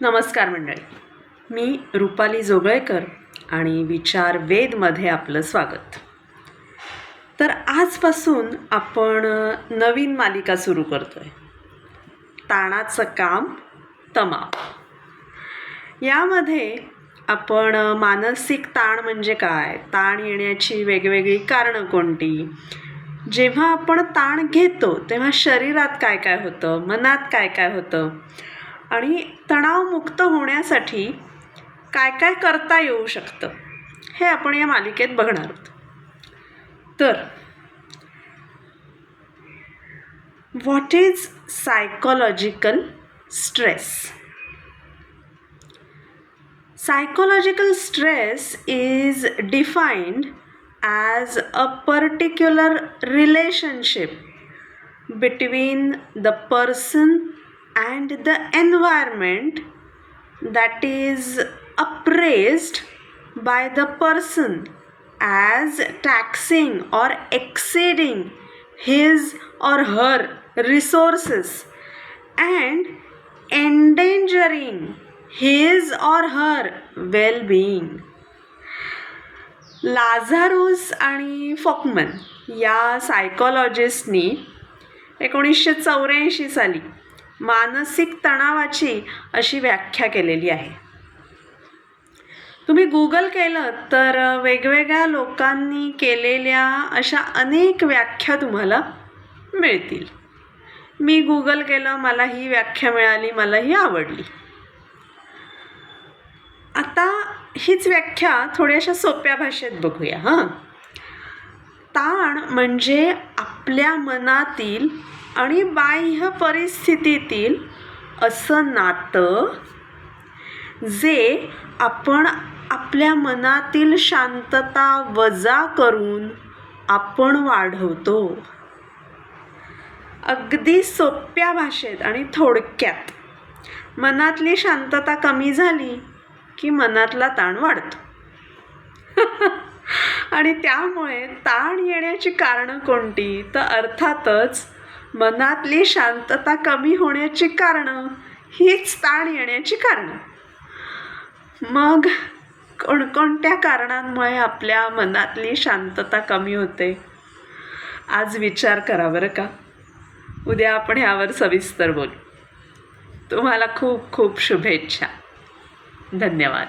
नमस्कार मंडळी. मी रुपाली जोगळेकर आणि विचार वेदमध्ये आपलं स्वागत. तर आजपासून आपण नवीन मालिका सुरू करतो आहे ताणाचं काम तमाव यामध्ये आपण मानसिक ताण म्हणजे काय? ताण येण्याची वेगवेगळी कारणं कोणती? जेव्हा आपण ताण घेतो तेव्हा शरीरात काय काय होतं? मनात काय काय होतं? आणि तणावमुक्त होण्यासाठी काय काय करता येऊ शकतं हे आपण या मालिकेत बघणार आहोत. तर what is psychological stress psychological stress is defined as a particular relationship between the person and the environment that is appraised by the person as taxing or exceeding his or her resources and endangering his or her well being. Lazarus आणि Folkman या सायकॉलॉजिस्टनी एकोणीसशे चौऱ्याऐंशी साली मानसिक तणावाची अशी व्याख्या केलेली आहे. तुम्ही गुगल केलं तर वेगवेगळ्या लोकांनी केलेल्या अशा अनेक व्याख्या तुम्हाला मिळतील. मी गुगल केलं मला ही व्याख्या मिळाली मला ही आवडली. आता हीच व्याख्या थोड्याशा सोप्या भाषेत बघूया हां. ताण म्हणजे आपल्या मनातील आणि बाह्य परिस्थितीतील असं नातं जे आपण आपल्या मनातील शांतता वजा करून आपण वाढवतो. अगदी सोप्या भाषेत आणि थोडक्यात. मनातली शांतता कमी झाली की मनातला ताण वाढतो. आणि त्यामुळे ताण येण्याची कारणं कोणती? तर अर्थातच मनातली शांतता कमी होण्याची कारणं हीच ताण येण्याची कारणं. मग कोणकोणत्या कारणांमुळे आपल्या मनातली शांतता कमी होते? आज विचार करा बरं का. उद्या आपण ह्यावर सविस्तर बोलू. तुम्हाला खूप खूप शुभेच्छा. धन्यवाद.